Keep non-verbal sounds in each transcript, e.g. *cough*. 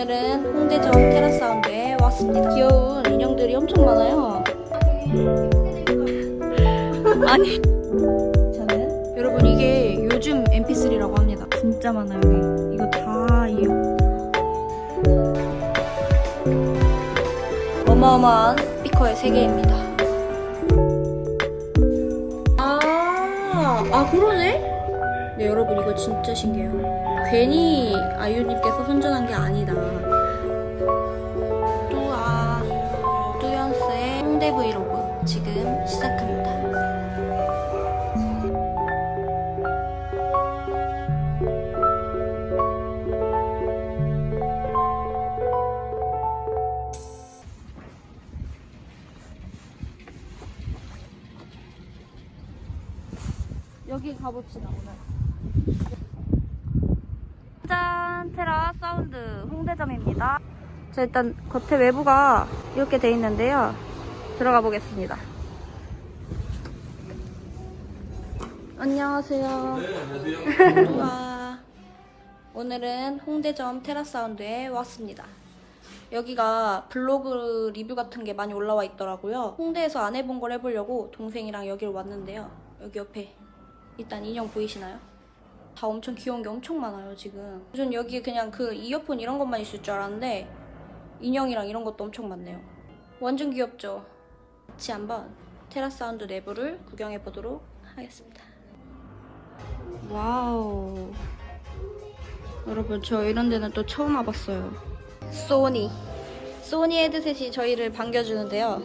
오늘은 홍대점 테라사운드에 왔습니다. 귀여운 인형들이 엄청 많아요. 아니, 저는 여러분 이게 요즘 MP3라고 합니다. 진짜 많아요 여기. 이거 다 이요. 어마어마한 스피커의 세계입니다. 아, 아 그러네? 네 여러분 이거 진짜 신기해요. 괜히 아이유님께서 선전한 게 아니다. 뚜아 뚜연스의 홍대 브이로그 지금 시작합니다. 여기 가봅시다 오늘. 짠 테라 사운드 홍대점입니다. 자 일단 겉에 외부가 이렇게 돼 있는데요. 들어가 보겠습니다. 안녕하세요. 네, 안녕하세요. *laughs* 와 오늘은 홍대점 테라 사운드에 왔습니다. 여기가 블로그 리뷰 같은 게 많이 올라와 있더라고요. 홍대에서 안 해본 걸 해보려고 동생이랑 여기로 왔는데요. 여기 옆에 일단 인형 보이시나요? 다 엄청 귀여운 게 엄청 많아요 지금. 전 여기 그냥 그 이어폰 이런 것만 있을 줄 알았는데 인형이랑 이런 것도 엄청 많네요. 완전 귀엽죠? 같이 한번 테라 사운드 내부를 구경해 보도록 하겠습니다. 와우. 여러분 저 이런 데는 또 처음 와봤어요. 소니. 소니 헤드셋이 저희를 반겨주는데요.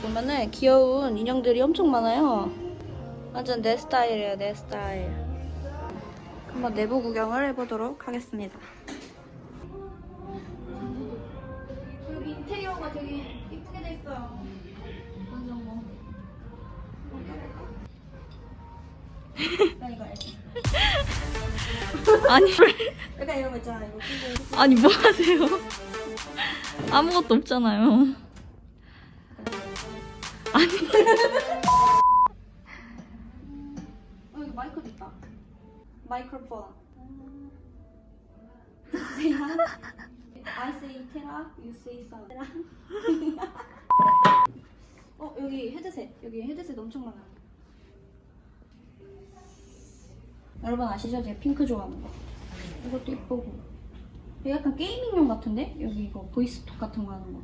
보면은 귀여운 인형들이 엄청 많아요. 완전 내 스타일이에요, 내 스타일. 한번 내부 구경을 해보도록 하겠습니다. 여기 인테리어가 되게 이쁘게 돼 있어요. 완전 뭐. 나 이거 알지? 아니 약간 이런 거 있잖아. 이거 끼고 아니 뭐 하세요? 아무것도 없잖아요. 어 마이크로폰. *laughs* I say 테라, you say sound. *laughs* 어 여기 헤드셋. 여기 헤드셋 엄청 많아. 여러분 아시죠? 제가 핑크 좋아하는 거. 이것도 이쁘고. 이거 약간 게이밍용 같은데? 여기 이거 보이스톡 같은 거 하는 거.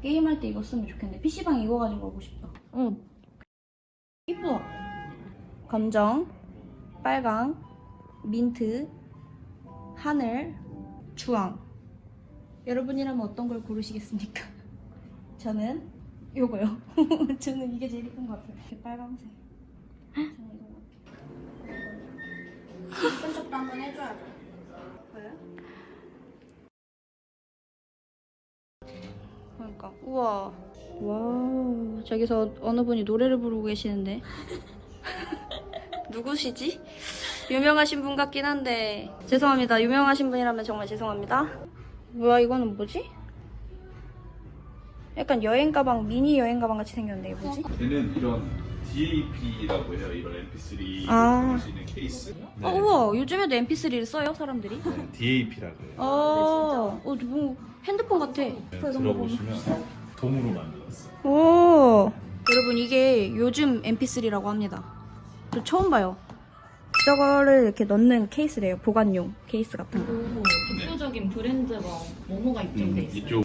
게임할 때 이거 쓰면 좋겠네. PC방 이거 가지고 가고 싶다. 어, 이쁘다. 검정, 빨강, 민트, 하늘, 주황. 여러분이라면 어떤 걸 고르시겠습니까? *laughs* 저는 요거요. *laughs* 저는 이게 제일 예쁜 것 같아요. 이렇게 빨강색. 이거 예쁜 척도 한번 해줘야죠. 뭐요? 그러니까 우와 와 저기서 어느 분이 노래를 부르고 계시는데 *laughs* 누구시지? 유명하신 분 같긴 한데 죄송합니다 유명하신 분이라면 정말 죄송합니다 뭐야 이거는 뭐지? 약간 여행 가방 미니 여행 가방 같이 생겼는데 이거 뭐지? 얘는 이런 DAP라고 해요. 이런 MP3 아. 수 있는 케이스. 네. 어 우와 요즘에도 mp3를 써요 사람들이? DAP라고 해요. 어, 어, 뭐 핸드폰 같아. 네, 들어보시면 돔으로 만들었어요. 오. 여러분 이게 요즘 mp3라고 합니다. 저 처음 봐요. 저거를 이렇게 넣는 케이스래요. 보관용 케이스 같은 거. 그리고 대표적인 브랜드가 모모가 입점돼 있어요. 이쪽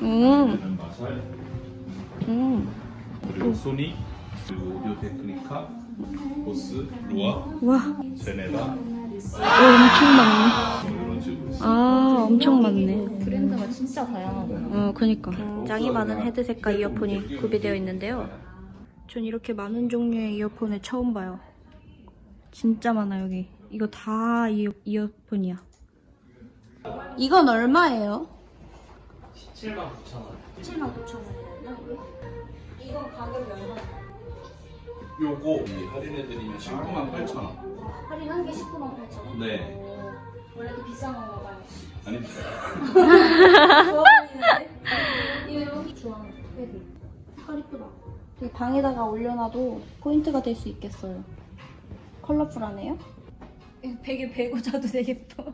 음, 마샬 음. 그리고 소니 그리고 오디오 테크니카 보스 루아 와, 제네다 오, 엄청 많네. 뭐 이런 식으로 있어요. 아, 엄청 많네. 브랜드가 진짜 다양하고. 어, 그니까. 짱이 많은 헤드셋과 이어폰이 구비되어 있는데요. 전 이렇게 많은 종류의 이어폰을 처음 봐요. 진짜 많아, 여기. 이거 다 이어, 이어폰이야. 이건 얼마예요? 17만 9천 원. 7만 9천 원이었나? 이건 가격이 얼마예요? 요거 할인해드리면 19만 8천 원. 할인한 게 19만 8천 원? 네. 원래 도 비싼 건가 봐요. 아니 좋아 보이는데? 이거 여기 좋아. 여기. 색깔 이쁘다. 되게 방에다가 올려놔도 포인트가 될 수 있겠어요. 컬러풀하네요. 이거 베개 베고 자도 되겠다.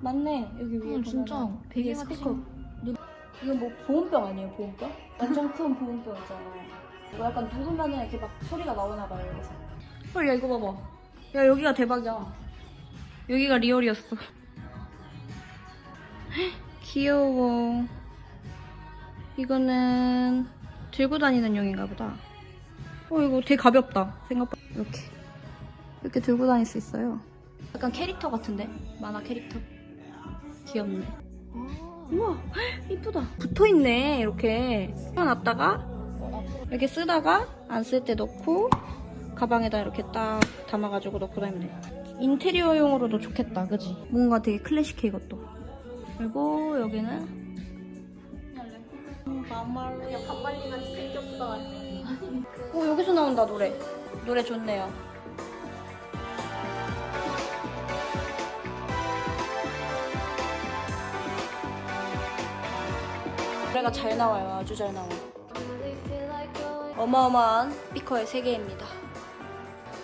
맞네. 여기 위에 어, 진짜 보면은 베개 같이. 스피커. 누- 이거 뭐 보온병 아니에요? 보온병? 완전 큰 보온병 있잖아. 이거 약간 누르면은 이렇게 막 소리가 나오나 봐요. 여기서. 헐, 야 이거 봐봐. 야 여기가 대박이야. 여기가 리얼이었어. *laughs* 귀여워. 이거는 들고 다니는 용인가 보다. 어 이거 되게 가볍다. 생각보다 이렇게 이렇게 들고 다닐 수 있어요. 약간 캐릭터 같은데? 만화 캐릭터. 귀엽네. 우와, 헉, *laughs* 이쁘다. 붙어 있네, 이렇게. 놨다가 이렇게 쓰다가 안 쓸 때 넣고 가방에다 이렇게 딱 담아가지고 넣고 다니면 돼. 인테리어용으로도 좋겠다, 그지? 뭔가 되게 클래식해 이것도. 그리고 여기는 음, 반말로야 반말리가 생겼어. 오 여기서 나온다 노래. 노래 좋네요. 노래가 잘 나와요. 아주 잘 나와요. 어마어마한 스피커의 세계입니다.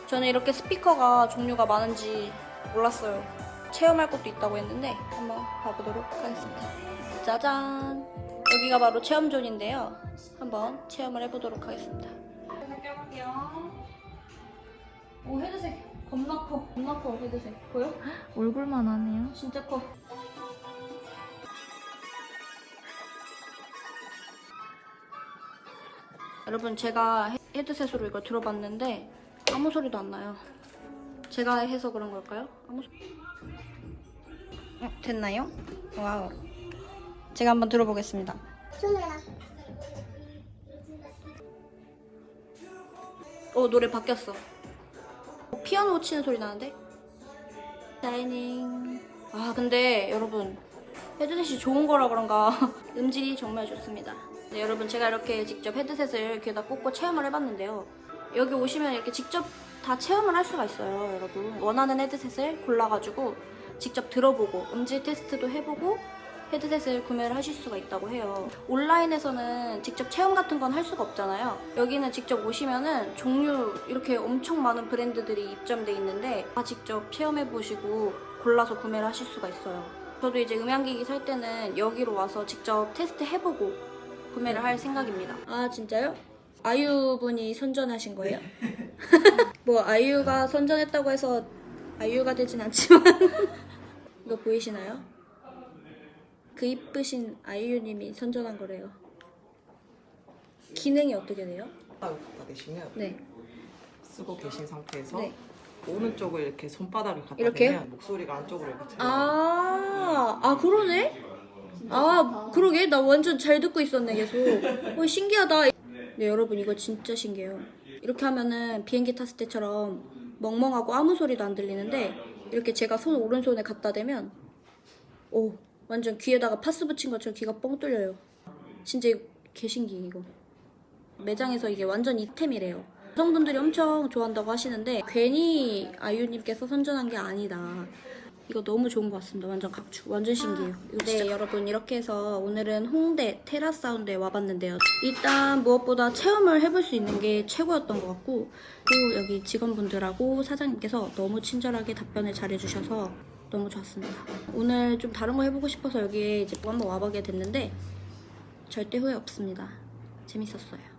저는 이렇게 스피커가 종류가 많은지 몰랐어요. 체험할 것도 있다고 했는데 한번 가보도록 하겠습니다. 짜잔! 여기가 바로 체험존인데요. 한번 체험을 해보도록 하겠습니다. 오 헤드색 겁나 커. 겁나 커 헤드색. 보여? *gasps* 얼굴만 하네요. 진짜 커. 여러분 제가 헤- 헤드셋으로 이걸 들어봤는데 아무 소리도 안 나요. 제가 해서 그런 걸까요? 아무 소... 어, 됐나요? 와우. 제가 한번 들어보겠습니다. 어 노래 바뀌었어. 어, 피아노 치는 소리 나는데? 다이닝. 아 근데 여러분 헤드셋이 좋은 거라 그런가 *laughs* 음질이 정말 좋습니다. 네, 여러분 제가 이렇게 직접 헤드셋을 귀에다 꽂고 체험을 해봤는데요. 여기 오시면 이렇게 직접 다 체험을 할 수가 있어요, 여러분. 원하는 헤드셋을 골라가지고 직접 들어보고 음질 테스트도 해보고 헤드셋을 구매를 하실 수가 있다고 해요. 온라인에서는 직접 체험 같은 건 할 수가 없잖아요. 여기는 직접 오시면은 종류 이렇게 엄청 많은 브랜드들이 입점돼 있는데 다 직접 체험해 보시고 골라서 구매를 하실 수가 있어요. 저도 이제 음향기기 살 때는 여기로 와서 직접 테스트 해보고 구매를 할 생각입니다. 아 진짜요? 아이유 분이 선전하신 거예요? *laughs* 뭐 아이유가 선전했다고 해서 아이유가 되진 않지만 *laughs* 이거 보이시나요? 그 이쁘신 아이유님이 선전한 거래요. 기능이 어떻게 돼요? 갖다 대시면 네. 쓰고 계신 상태에서 네. 오른쪽을 이렇게 손바닥을 갖다 이렇게요? 대면 목소리가 안쪽으로 이렇게 들어요. 아, 아 그러네? 아, 그러게. 나 완전 잘 듣고 있었네, 계속. 어, 신기하다. 네, 여러분, 이거 진짜 신기해요. 이렇게 하면은 비행기 탔을 때처럼 멍멍하고 아무 소리도 안 들리는데, 이렇게 제가 손 오른손에 갖다 대면, 오, 완전 귀에다가 파스 붙인 것처럼 귀가 뻥 뚫려요. 진짜 개신기, 이거. 매장에서 이게 완전 이템이래요. 여성분들이 엄청 좋아한다고 하시는데 괜히 아이유님께서 선전한 게 아니다. 이거 너무 좋은 것 같습니다. 완전 각주. 완전 신기해요. 이거 네, 여러분 이렇게 해서 오늘은 홍대 테라사운드에 와봤는데요. 일단 무엇보다 체험을 해볼 수 있는 게 최고였던 것 같고 그리고 여기 직원분들하고 사장님께서 너무 친절하게 답변을 잘해주셔서 너무 좋았습니다. 오늘 좀 다른 거 해보고 싶어서 여기에 이제 한번 와보게 됐는데 절대 후회 없습니다. 재밌었어요.